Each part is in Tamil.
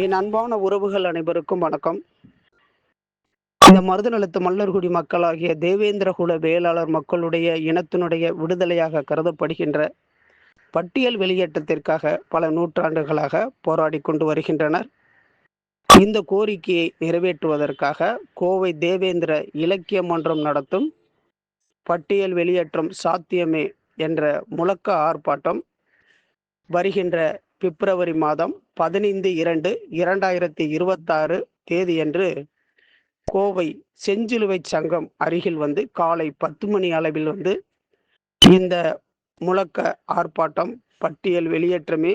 என் அன்பான உறவுகள் அனைவருக்கும் வணக்கம். இந்த மருதநலத்து மல்லர்குடி மக்களாகிய தேவேந்திரகுல வேளாளர் மக்களுடைய இனத்தினுடைய விடுதலையாக கருதப்படுகின்ற பட்டியல் வெளியேற்றத்திற்காக பல நூற்றாண்டுகளாக போராடி கொண்டு வருகின்றனர். இந்த கோரிக்கையை நிறைவேற்றுவதற்காக கோவை தேவேந்திர இலக்கிய மன்றம் நடத்தும் பட்டியல் வெளியேற்றம் சாத்தியமே என்ற முழக்க ஆர்ப்பாட்டம் வருகின்ற பிப்ரவரி மாதம் பதினைந்து இரண்டு இரண்டாயிரத்தி இருபத்தாறு தேதியன்று கோவை செஞ்சிலுவை சங்கம் அருகில் வந்து காலை பத்து மணி அளவில் வந்து இந்த முழக்க ஆர்ப்பாட்டம் பட்டியல் வெளியேற்றமே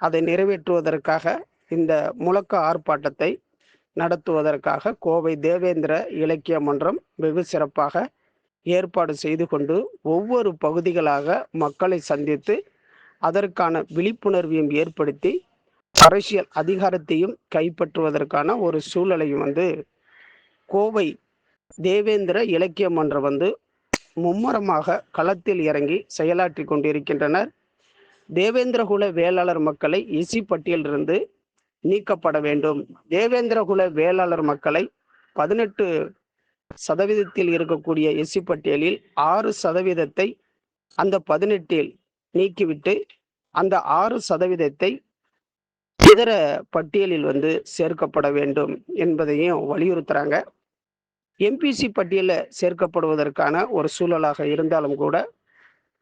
அதை நிறைவேற்றுவதற்காக இந்த முழக்க ஆர்ப்பாட்டத்தை நடத்துவதற்காக கோவை தேவேந்திர இலக்கிய மன்றம் வெகு சிறப்பாக ஏற்பாடு செய்து கொண்டு ஒவ்வொரு பகுதிகளாக மக்களை சந்தித்து அதற்கான விழிப்புணர்வையும் ஏற்படுத்தி அரசியல் அதிகாரத்தையும் கைப்பற்றுவதற்கான ஒரு சூழலையும் வந்து கோவை தேவேந்திர இலக்கிய மன்றம் வந்து மும்முரமாக களத்தில் இறங்கி செயலாற்றி கொண்டிருக்கின்றனர். தேவேந்திரகுல வேளாளர் மக்களை இசி பட்டியலிருந்து நீக்கப்பட வேண்டும். தேவேந்திரகுல வேளாளர் மக்களை பதினெட்டு சதவீதத்தில் இருக்கக்கூடிய எஸ்சி பட்டியலில் ஆறு சதவீதத்தை அந்த பதினெட்டில் நீக்கிவிட்டு அந்த ஆறு சதவீதத்தை இதர பட்டியலில் வந்து சேர்க்கப்பட வேண்டும் என்பதையும் வலியுறுத்துறாங்க. எம்பிசி பட்டியலில் சேர்க்கப்படுவதற்கான ஒரு சூழலாக இருந்தாலும் கூட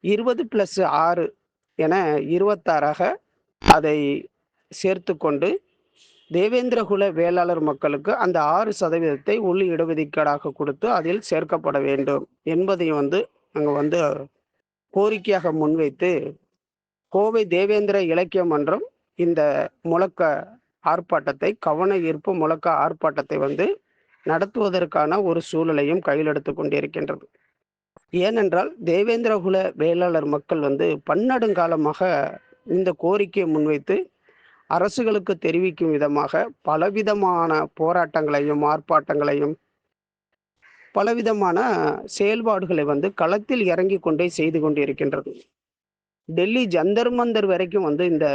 இருபது பிளஸ் ஆறு என இருபத்தாறாக அதை சேர்த்து கொண்டு தேவேந்திரகுல வேளாளர் மக்களுக்கு அந்த ஆறு சதவீதத்தை உள் இடஒதுக்கீடாக கொடுத்து அதில் சேர்க்கப்பட வேண்டும் என்பதையும் வந்து அங்கே வந்து கோரிக்கையாக முன்வைத்து கோவை தேவேந்திர இலக்கிய மன்றம் இந்த முழக்க ஆர்ப்பாட்டத்தை கவன ஈர்ப்பு முழக்க ஆர்ப்பாட்டத்தை வந்து நடத்துவதற்கான ஒரு சூழலையும் கையில் எடுத்து கொண்டிருக்கின்றது. ஏனென்றால் தேவேந்திரகுல வேளாளர் மக்கள் வந்து பன்னெடுங்காலமாக இந்த கோரிக்கையை முன்வைத்து அரசுகளுக்கு தெரிவிக்கும் விதமாக பலவிதமான போராட்டங்களையும் ஆர்ப்பாட்டங்களையும் பலவிதமான செயல்பாடுகளை வந்து களத்தில் இறங்கி கொண்டே செய்து கொண்டிருக்கின்றது. டெல்லி ஜந்தர் மந்தர் வரைக்கும் வந்து இந்த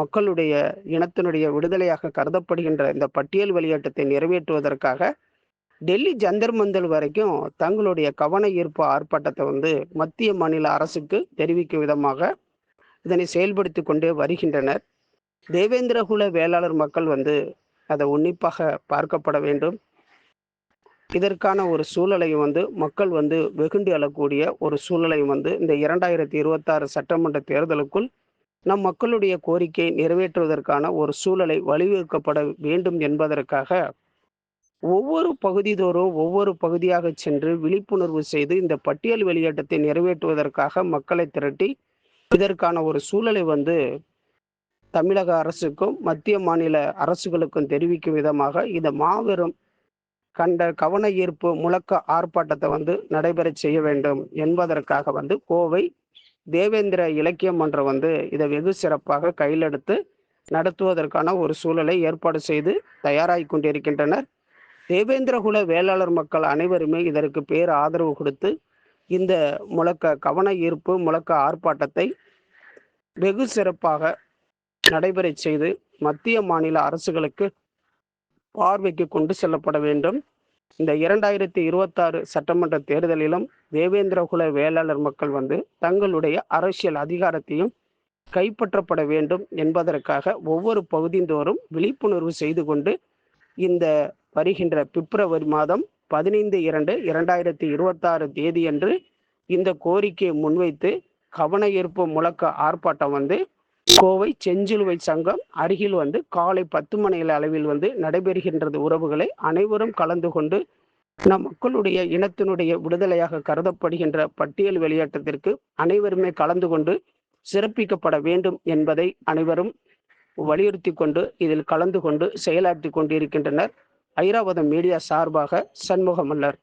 மக்களுடைய இனத்தினுடைய விடுதலையாக கருதப்படுகின்ற இந்த பட்டியல் வெளியேற்றத்தை நிறைவேற்றுவதற்காக டெல்லி ஜந்தர் மந்தர் வரைக்கும் தங்களுடைய கவன ஈர்ப்பு ஆர்ப்பாட்டத்தை வந்து மத்திய மாநில அரசுக்கு தெரிவிக்கும் விதமாக இதனை செயல்படுத்தி கொண்டே வருகின்றனர். தேவேந்திரகுல வேளாளர் மக்கள் வந்து அதை உன்னிப்பாக பார்க்கப்பட வேண்டும். இதற்கான ஒரு சூழலையும் வந்து மக்கள் வந்து வெகுண்டு எழக்கூடிய ஒரு சூழலையும் வந்து இந்த இரண்டாயிரத்தி இருபத்தாறு சட்டமன்ற தேர்தலுக்குள் நம் மக்களுடைய கோரிக்கை நிறைவேற்றுவதற்கான ஒரு சூழலை வலியுறுக்கப்பட வேண்டும் என்பதற்காக ஒவ்வொரு பகுதிதோறும் ஒவ்வொரு பகுதியாக சென்று விழிப்புணர்வு செய்து இந்த பட்டியல் வெளியேற்றத்தை நிறைவேற்றுவதற்காக மக்களை திரட்டி இதற்கான ஒரு சூழலை வந்து தமிழக அரசுக்கும் மத்திய மாநில அரசுகளுக்கும் தெரிவிக்கும் விதமாக இந்த மாபெரும் கண்ட கவன ஈர்ப்பு முழக்க ஆர்ப்பாட்டத்தை வந்து நடைபெற செய்ய வேண்டும் என்பதற்காக வந்து கோவை தேவேந்திர இலக்கிய மன்றம் வந்து இதை வெகு சிறப்பாக கையில் எடுத்து நடத்துவதற்கான ஒரு சூழலை ஏற்பாடு செய்து தயாராகி கொண்டிருக்கின்றனர். தேவேந்திரகுல வேளாளர் மக்கள் அனைவருமே இதற்கு பேர் ஆதரவு கொடுத்து இந்த முழக்க கவன ஈர்ப்பு முழக்க ஆர்ப்பாட்டத்தை வெகு சிறப்பாக நடைபெற செய்து மத்திய மாநில அரசுகளுக்கு பார்வைக்கு கொண்டு செல்லப்பட வேண்டும். இந்த இரண்டாயிரத்தி இருபத்தாறு சட்டமன்ற தேர்தலிலும் தேவேந்திரகுல வேளாளர் மக்கள் வந்து தங்களுடைய அரசியல் அதிகாரத்தையும் கைப்பற்றப்பட வேண்டும் என்பதற்காக ஒவ்வொரு பகுதிந்தோறும் விழிப்புணர்வு செய்து கொண்டு இந்த வருகின்ற பிப்ரவரி மாதம் பதினைந்து இரண்டு இரண்டாயிரத்தி இருபத்தாறு தேதியன்று இந்த கோரிக்கையை முன்வைத்து கவன ஈர்ப்பு முழக்க ஆர்ப்பாட்டம் வந்து கோவை செஞ்சிலுவை சங்கம் அருகில் வந்து காலை பத்து மணியில அளவில் வந்து நடைபெறுகின்றது உறவுகளை அனைவரும் கலந்து கொண்டு நம் மக்களுடைய இனத்தினுடைய விடுதலையாக கருதப்படுகின்ற பட்டியல் வெளியேற்றத்திற்கு அனைவருமே கலந்து கொண்டு சிறப்பிக்கப்பட வேண்டும் என்பதை அனைவரும் வலியுறுத்தி கொண்டு இதில் கலந்து கொண்டு செயலாற்றி கொண்டிருக்கின்றனர் ஐராவதம் மீடியா சார்பாக சண்முகமல்லர்.